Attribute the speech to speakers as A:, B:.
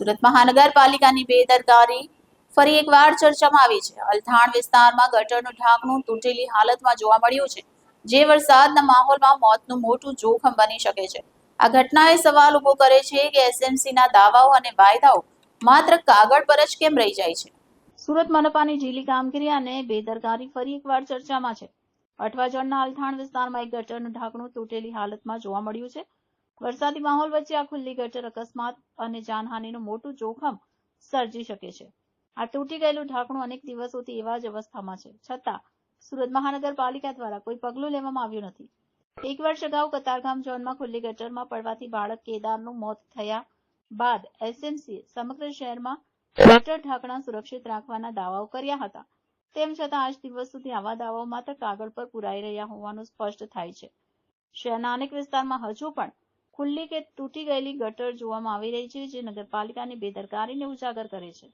A: સુરત મહાનગરપાલિકાની બેદરકારી ફરી એકવાર ચર્ચામાં આવી છે. અલથાણ વિસ્તારમાં ગટરનું ઢાંકણું તૂટેલી હાલતમાં જોવા મળ્યું છે, જે વરસાદના માહોલમાં મોતનું મોટું જોખમ બની શકે છે. આ ઘટનાએ સવાલ ઊભો કરે છે કે એસએમસીના દાવાઓ અને વાયદાઓ માત્ર કાગળ પર જ કેમ રહી જાય છે? સુરત મનપાની ઢીલી કામગીરી અને બેદરકારી ફરી એકવાર ચર્ચામાં છે. અઠવાજણના અલથાણ વિસ્તારમાં એક ગટરનું ઢાંકણું તૂટેલી હાલતમાં જોવા મળ્યું છે વરસાદી માહોલ વચ્ચે આ ખુલ્લી ગટર અકસ્માત અને જાનહાનિનું મોટું જોખમ સર્જી શકે છે. આ તૂટી ગયેલું ઢાંકણું અનેક દિવસોથી એવા જ અવસ્થામાં છે. છતાં, સુરત મહાનગરપાલિકા દ્વારા કોઈ પગલું લેવામાં આવ્યું નથી. એક વર્ષ અગાઉ કતારગામ ઝોનમાં ખુલ્લી ગટરમાં પડવાથી બાળક કેદારનું મોત થયા બાદ એસએમસીએ સમગ્ર શહેરમાં ગટર ઢાંકણા સુરક્ષિત રાખવાના દાવાઓ કર્યા હતા. તેમ છતાં, આજ દિવસ સુધી આવા દાવાઓ માત્ર કાગળ પર પુરાઈ રહ્યા હોવાનું સ્પષ્ટ થાય છે. શહેરના અનેક વિસ્તારમાં હજુ પણ ખુલ્લી કે તૂટી ગયેલી ગટર જોવામાં આવી રહી છે જે નગરપાલિકાની બેદરકારીને ઉજાગર કરે છે.